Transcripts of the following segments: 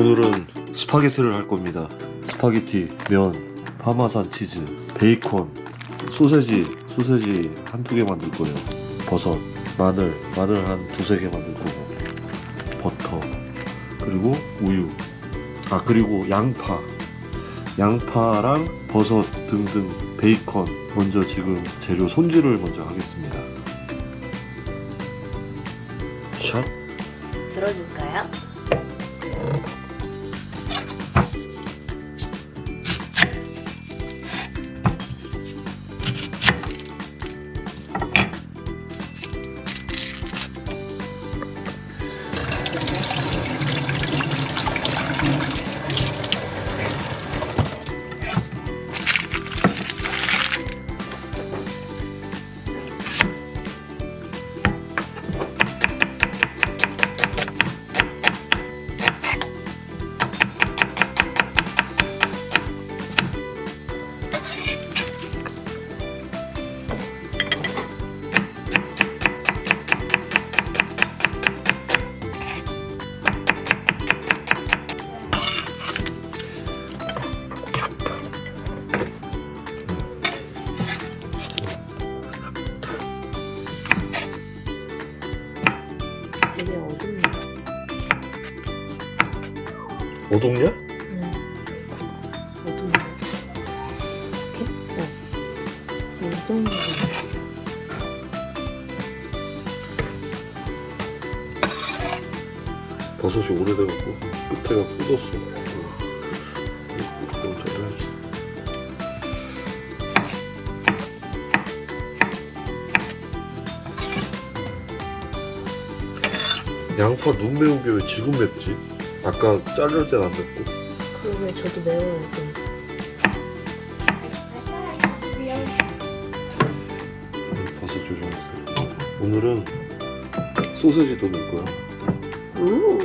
오늘은 스파게티를 할 겁니다. 스파게티, 면, 파마산 치즈, 베이컨, 소세지, 소세지 한두 개 만들 거예요. 버섯, 마늘, 마늘 한 두세 개 만들 거고, 버터, 그리고 우유. 아, 그리고 양파. 양파랑 버섯 등등 베이컨. 먼저 지금 재료 손질을 먼저 하겠습니다. 어둡냐? 응. 어둡네. 이렇게? 어. 이 정도. 버섯이 오래돼갖고 끝에가 굳었어. 이거 잘라야지. 양파 눈 매운 게 왜 지금 맵지? 아까 자를 땐안 맵고. 그러게 저도 매워요 좀. 버섯 조정하세요. 오늘은 소세지도 넣을 거야. 우.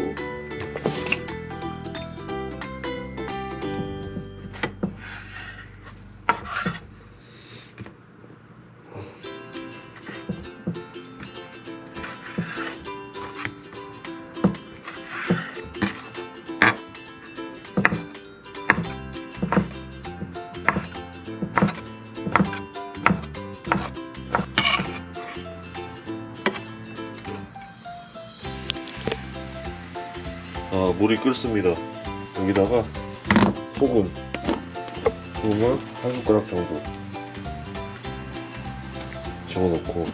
끓습니다. 여기다가 소금, 소금을 한 숟가락 정도 집어넣고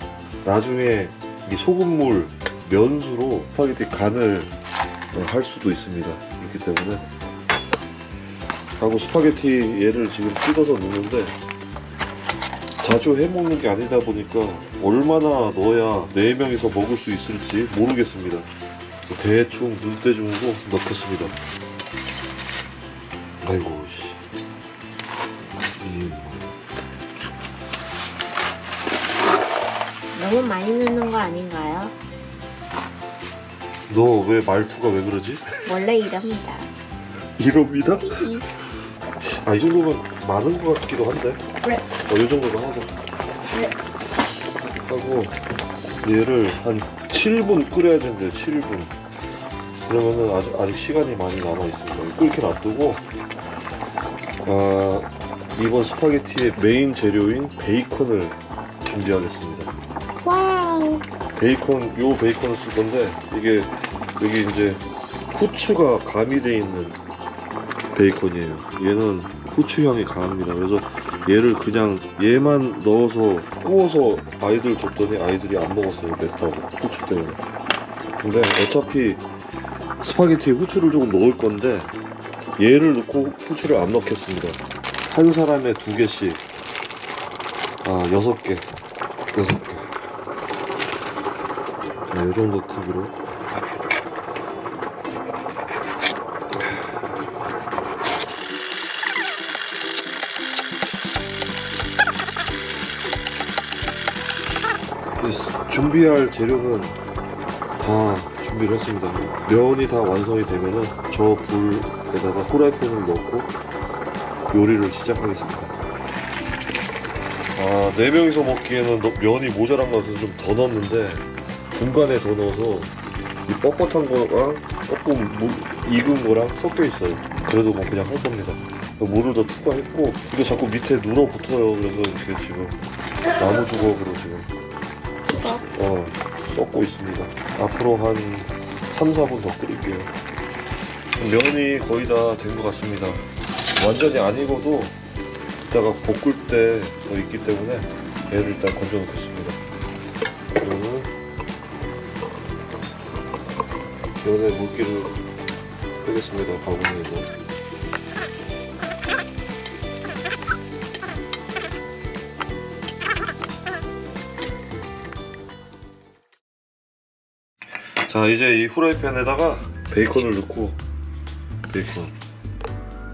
나중에 이 소금물 면수로 스파게티 간을 어, 할 수도 있습니다. 그렇기 때문에 하고 스파게티 얘를 지금 찍어서 넣는데 자주 해먹는 게 아니다 보니까 얼마나 넣어야 네 명이서 먹을 수 있을지 모르겠습니다. 대충 눈대 중으로 넣겠습니다. 아이고 씨. 이 너무 많이 넣는 거 아닌가요? 너 왜 말투가 왜 그러지? 원래 이럽니다. 이럽니다? 아 이 정도면 많은 것 같기도 한데. 네. 어, 이 정도만 하자. 네. 하고 얘를 한 7분 끓여야 되는데 7분. 그러면은 아직 아직 시간이 많이 남아 있습니다. 끓게 놔두고 아 이번 스파게티의 메인 재료인 베이컨을 준비하겠습니다. 와우. 베이컨 요 베이컨을 쓸 건데 이게 여기 이제 후추가 가미돼 있는 베이컨이에요. 얘는 후추 향이 강합니다. 그래서 얘를 그냥 얘만 넣어서 구워서 아이들 줬더니 아이들이 안 먹었어요. 맵다고 후추 때문에. 근데 어차피 스파게티에 후추를 조금 넣을 건데 얘를 넣고 후추를 안 넣겠습니다. 한 사람에 두 개씩 아 여섯 개 여섯 개. 네, 이 정도 크기로. 준비할 재료는 다 준비를 했습니다. 면이 다 완성이 되면은 저 불에다가 후라이팬을 넣고 요리를 시작하겠습니다. 아, 네 명이서 먹기에는 너- 면이 모자란 것 같아서 좀더 넣었는데 중간에 더 넣어서 이 뻣뻣한 거랑 조금 물, 익은 거랑 섞여 있어요. 그래도 뭐 그냥 할 겁니다. 물을 더 추가했고 이게 자꾸 밑에 눌어 붙어요. 그래서 이게 지금 나무 주걱으로 지금 어 썩고 있습니다. 앞으로 한 3, 4분 더 끓일게요. 면이 거의 다 된 것 같습니다. 완전히 안 익어도 이따가 볶을 때 더 익기 때문에 얘를 일단 건져 놓겠습니다. 그러면 면에 물기를 빼겠습니다. 바구니에서. 자 이제 이 후라이팬에다가 베이컨을 넣고 베이컨.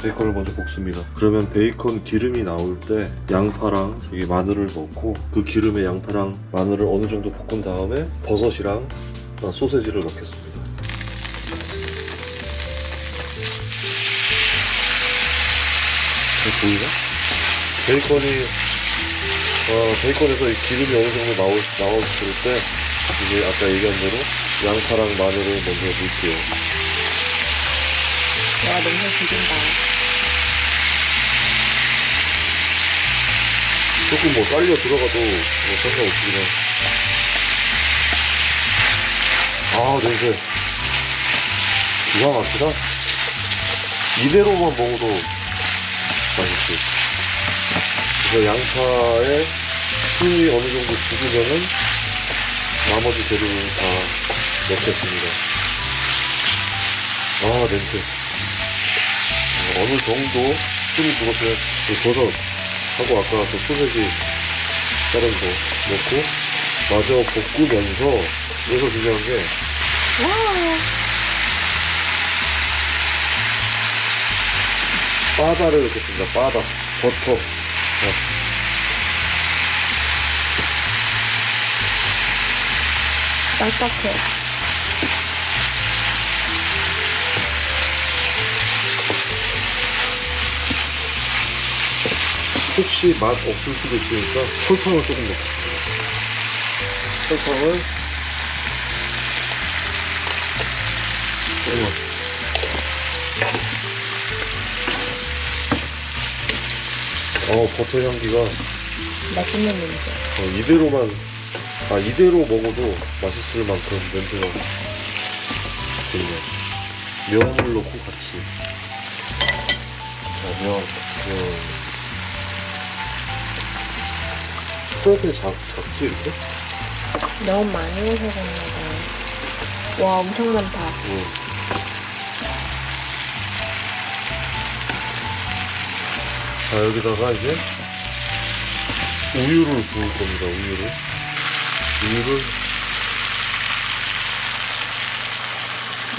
베이컨을 먼저 볶습니다. 그러면 베이컨 기름이 나올 때 양파랑 저기 마늘을 넣고 그 기름에 양파랑 마늘을 어느 정도 볶은 다음에 버섯이랑 아, 소세지를 넣겠습니다. 잘 보이나? 베이컨이 어, 베이컨에서 이 기름이 어느 정도 나올, 나왔을 때 이제 아까 얘기한 대로 양파랑 마늘을 먼저 넣을게요. 와 냄새 죽인다. 조금 뭐 딸려 들어가도 뭐 상관없지만. 아, 냄새. 기가 막히다. 이대로만 먹어도 맛있지. 그래서 양파에 숨이 어느 정도 죽으면은 나머지 재료를 다 넣겠습니다. 아, 냄새. 어, 어느 정도 숨이 죽었으면 그 버섯 하고 아까 그 소세지 다른 거 넣고 마저 볶으면서 여기서 중요한 게 와. 바다를 넣겠습니다. 바다, 버터. 어. 딱딱해. 혹시 맛 없을 수도 있으니까 설탕을 조금 넣겠습니다. 설탕을 조금만. 어 버터 향기가 맛있는 냄새. 어, 이대로만 아 이대로 먹어도 맛있을 만큼 냄새가 좋네요. 면을 넣고 같이 자, 면, 면. 프라이팬이 작, 작지 이렇게? 너무 많이 오셔서 그런가 와 엄청 많다. 응. 자 여기다가 이제 우유를 부을 겁니다. 우유를 우유를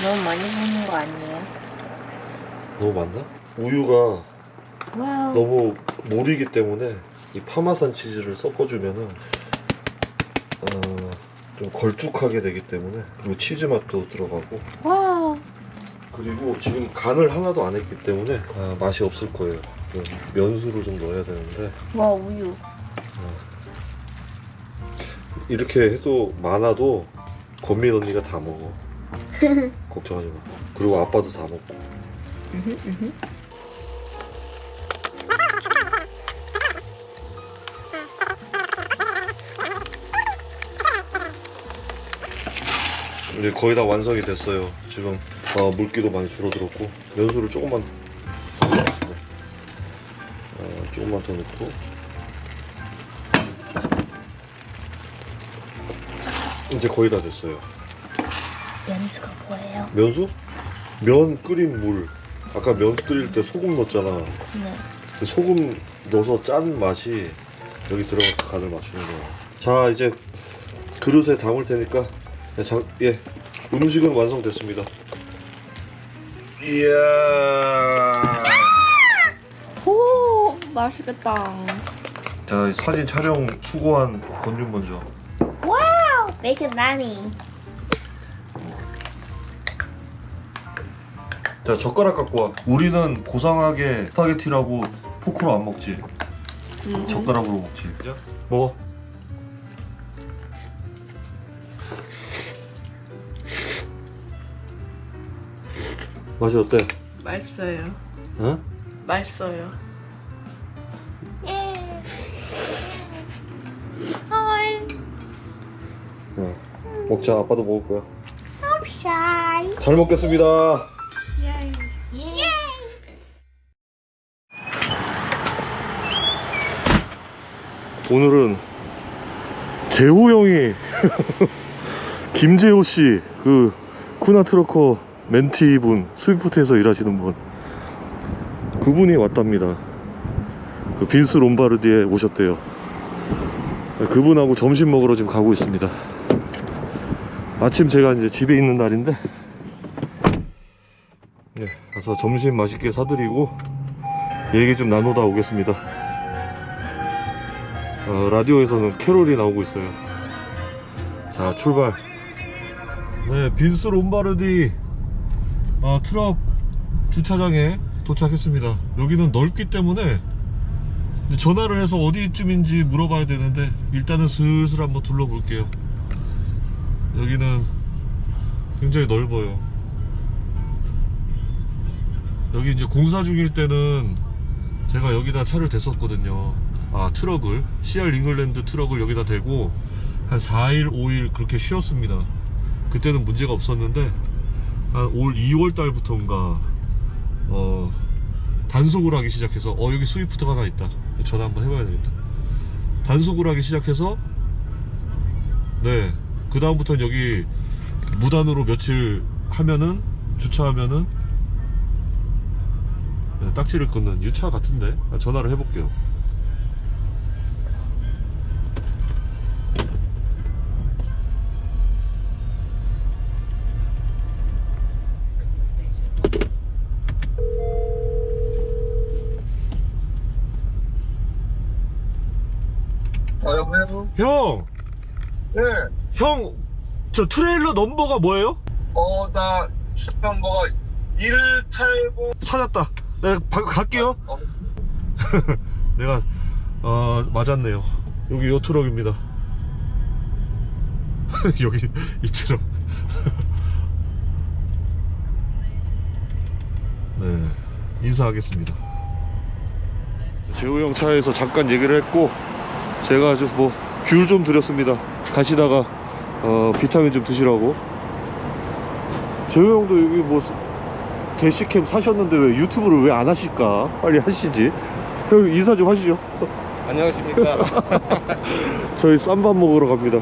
너무 많이 붓는 거 아니에요? 너무 많나? 우유가 와우. 너무 물이기 때문에 이 파마산 치즈를 섞어주면은 어, 좀 걸쭉하게 되기 때문에 그리고 치즈 맛도 들어가고 와우. 그리고 지금 간을 하나도 안 했기 때문에 아, 맛이 없을 거예요. 좀 면수를 좀 넣어야 되는데 와 우유. 이렇게 해도 많아도 권민 언니가 다 먹어. 걱정하지 마. 그리고 아빠도 다 먹고. 이제 거의 다 완성이 됐어요. 지금 어, 물기도 많이 줄어들었고 면수를 조금만 더 넣겠습니다. 어, 조금만 더 넣고 이제 거의 다 됐어요. 면수가 뭐예요? 면수? 면 끓인 물. 아까 면 끓일 때 소금 넣었잖아. 네. 그 소금 넣어서 짠 맛이 여기 들어가서 간을 맞추는 거야. 자 이제 그릇에 담을 테니까 예, 장, 예 음식은 완성됐습니다. 이야. 오 맛있겠다. 자 사진 촬영 수고한 건준 먼저. It money. 자 젓가락 갖고 와. 우리는 고상하게 스파게티라고 포크로 안 먹지. 음. 젓가락으로 먹지. 먹어. 맛이 어때? 맛있어요. 어? 맛있어요. 먹자. 아빠도 먹을 거야. 샤이. 잘 먹겠습니다. 예. 오늘은 재호 형이 김재호 씨그 쿠나 트러커 멘티 분 스위프트에서 일하시는 분 그분이 왔답니다. 그 빈스 롬바르디에 오셨대요. 그분하고 점심 먹으러 지금 가고 있습니다. 마침 제가 이제 집에 있는 날인데 네, 가서 점심 맛있게 사드리고 얘기 좀 나누다 오겠습니다. 어, 라디오에서는 캐롤이 나오고 있어요. 자, 출발. 네, 빈스 롬바르디 아, 트럭 주차장에 도착했습니다. 여기는 넓기 때문에 전화를 해서 어디쯤인지 물어봐야 되는데 일단은 슬슬 한번 둘러볼게요. 여기는 굉장히 넓어요. 여기 이제 공사 중일 때는 제가 여기다 차를 댔었거든요. 아, 트럭을. CR 잉글랜드 트럭을 여기다 대고 한 4일, 5일 그렇게 쉬었습니다. 그때는 문제가 없었는데 한 올 2월 달부터인가 어, 단속을 하기 시작해서 어, 여기 스위프트가 하나 있다. 전화 한번 해봐야 되겠다. 단속을 하기 시작해서 네. 그 다음부터는 여기 무단으로 며칠 하면은 주차하면은 네, 딱지를 끊는 유차 같은데 아, 전화를 해볼게요. 아, 여보세요? 형, 네. 형, 저 트레일러 넘버가 뭐예요? 어, 나 출판거가 180. 찾았다. 내가 바- 갈게요. 어, 내가 어, 맞았네요. 여기 요 트럭입니다. 여기 이 트럭. 네, 인사하겠습니다. 재호 형 차에서 잠깐 얘기를 했고 제가 아주 뭐귤 좀 드렸습니다. 가시다가 어, 비타민 좀 드시라고. 재호 형도 여기 뭐 대시캠 사셨는데 왜 유튜브를 왜 안 하실까? 빨리 하시지. 형 인사 좀 하시죠. 안녕하십니까. 저희 쌈밥 먹으러 갑니다.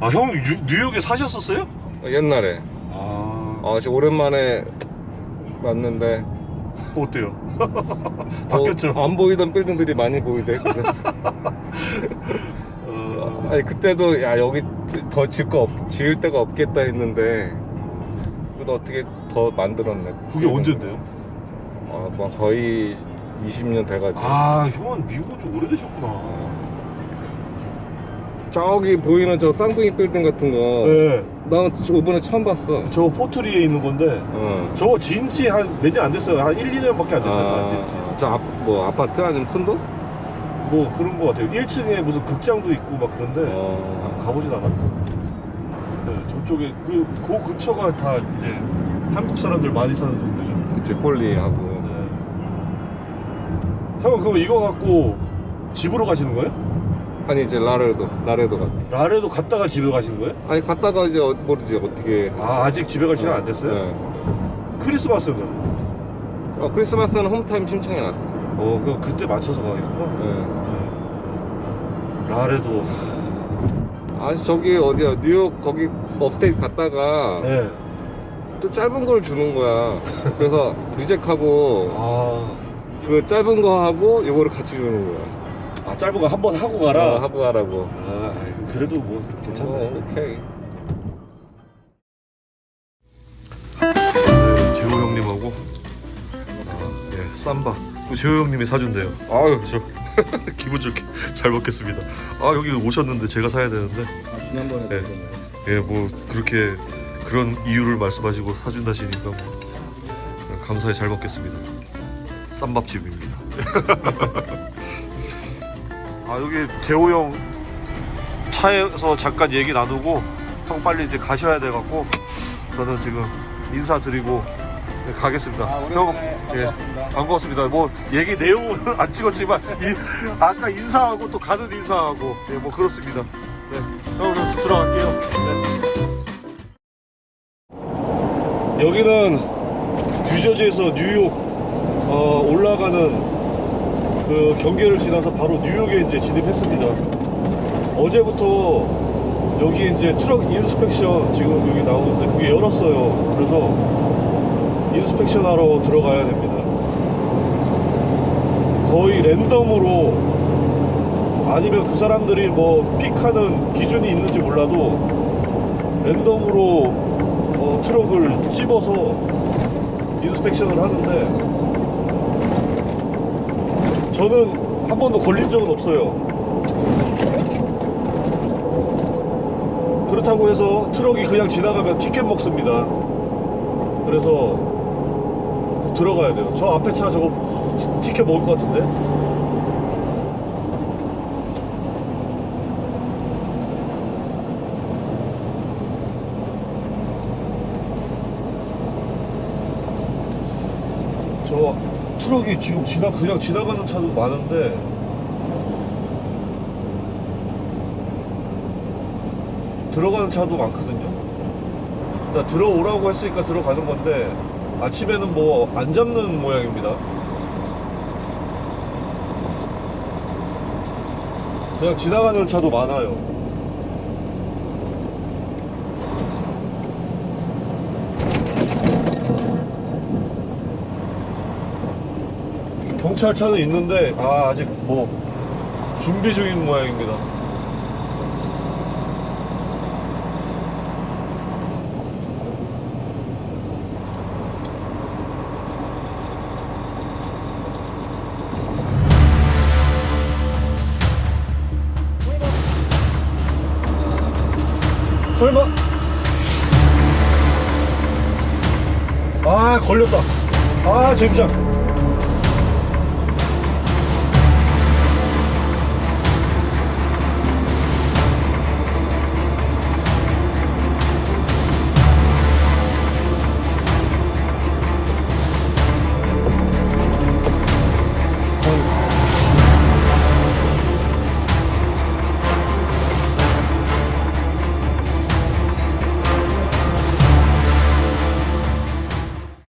아, 형 뉴욕에 사셨었어요? 옛날에. 아, 어, 지금 오랜만에 왔는데. 어때요? 바뀌었죠? 어, 안 보이던 빌딩들이 많이 보이대. 아니, 그때도, 야, 여기 더 지을 거 없, 지을 데가 없겠다 했는데. 그래도 어떻게 더 만들었네. 그게 언젠데요? 어, 뭐 거의 20년 돼가지고. 아, 형은 미국 좀 오래되셨구나. 저기 보이는 저 쌍둥이 빌딩 같은 거. 네, 나 이번에 처음 봤어. 저 포트리에 있는 건데 어. 저거 진지 한 몇 년 안 됐어요. 한 1, 2년밖에 안 됐어요. 다 진지. 아, 저 앞, 뭐 아파트 아니면 콘도? 뭐 그런 거 같아요. 1층에 무슨 극장도 있고 막 그런데 어. 가보진 않았고. 네, 저쪽에 그, 그 근처가 다 이제 한국 사람들 많이 사는 동네죠. 그치 폴리하고. 네. 형 그럼 이거 갖고 집으로 가시는 거예요? 아니 이제 라레도 라레도 갔. 라레도 갔다가 집에 가시는 거예요? 아니 갔다가 이제 어- 모르지 어떻게. 아 아직 집에 갈 시간 안 됐어요? 네. 크리스마스는? 어 크리스마스는 홈타임 신청해 놨어. 어 그럼 그때 맞춰서 가겠구나 네. 네. 라레도 아니 저기 어디야 뉴욕 거기 업스테이트 갔다가 네. 또 짧은 걸 주는 거야. 그래서 리젝하고 아, 그 짧은 거 하고 이거를 같이 주는 거야. 아 짧은 거 한 번 하고 가라 어, 하고 가라고. 아 그래도 뭐 괜찮네 어, 오케이. 네, 재호 형님하고 아, 예, 그 재호 형님이 사준대요. 아유 저 기분 좋게 잘 먹겠습니다. 아 여기 오셨는데 제가 사야 되는데. 아 지난번에 네. 예뭐 그렇게 그런 이유를 말씀하시고 사준다시니까 뭐 감사히 잘 먹겠습니다. 쌈밥집입니다. 아 여기 재호 형 차에서 잠깐 얘기 나누고 형 빨리 이제 가셔야 돼 갖고 저는 지금 인사드리고 네, 가겠습니다. 아, 형, 예, 반갑습니다. 반갑습니다. 뭐 얘기 내용은 안 찍었지만 이, 아까 인사하고 또 가는 인사하고 예, 뭐 그렇습니다. 네, 형 그래서 들어갈게요. 네. 여기는 뉴저지에서 뉴욕 어, 올라가는 그 경계를 지나서 바로 뉴욕에 이제 진입했습니다. 어제부터 여기 이제 트럭 인스펙션 지금 여기 나오는데 그게 열었어요. 그래서 인스펙션 하러 들어가야 됩니다. 거의 랜덤으로 아니면 그 사람들이 뭐 픽하는 기준이 있는지 몰라도 랜덤으로 어, 트럭을 찝어서 인스펙션을 하는데 저는 한 번도 걸린 적은 없어요. 그렇다고 해서 트럭이 그냥 지나가면 티켓 먹습니다. 그래서 꼭 들어가야 돼요. 저 앞에 차 저거 티- 티켓 먹을 것 같은데? 저 트럭이 지금 지나 그냥 지나가는 차도 많은데 들어가는 차도 많거든요. 나 들어오라고 했으니까 들어가는 건데 아침에는 뭐 안 잡는 모양입니다. 그냥 지나가는 차도 많아요. 경찰차는 있는데 아 아직 뭐 준비 중인 모양입니다. 설마? 아 걸렸다. 아 젠장